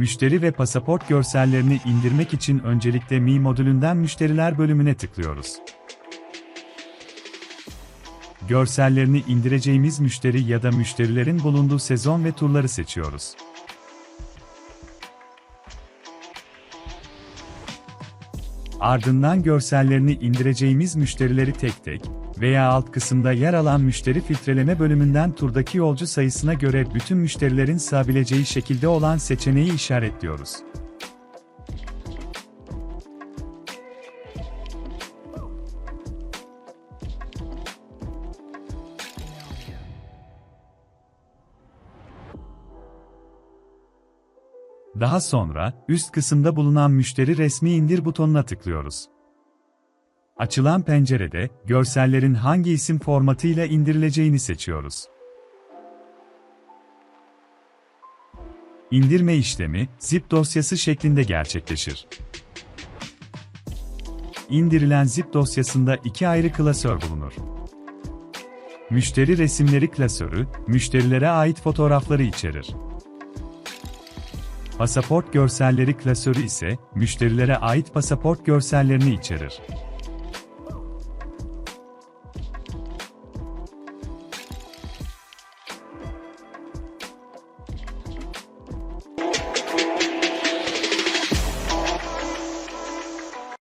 müşteri ve pasaport görsellerini indirmek için öncelikle Mi modülünden müşteriler bölümüne tıklıyoruz. Görsellerini indireceğimiz müşteri ya da müşterilerin bulunduğu sezon ve turları seçiyoruz. Ardından görsellerini indireceğimiz müşterileri tek tek veya alt kısımda yer alan müşteri filtreleme bölümünden turdaki yolcu sayısına göre bütün müşterilerin sığabileceği şekilde olan seçeneği işaretliyoruz. Daha sonra, üst kısımda bulunan müşteri resmi indir butonuna tıklıyoruz. Açılan pencerede, görsellerin hangi isim formatıyla indirileceğini seçiyoruz. İndirme işlemi, zip dosyası şeklinde gerçekleşir. İndirilen zip dosyasında iki ayrı klasör bulunur. Müşteri resimleri klasörü, müşterilere ait fotoğrafları içerir. Pasaport görselleri klasörü ise, müşterilere ait pasaport görsellerini içerir.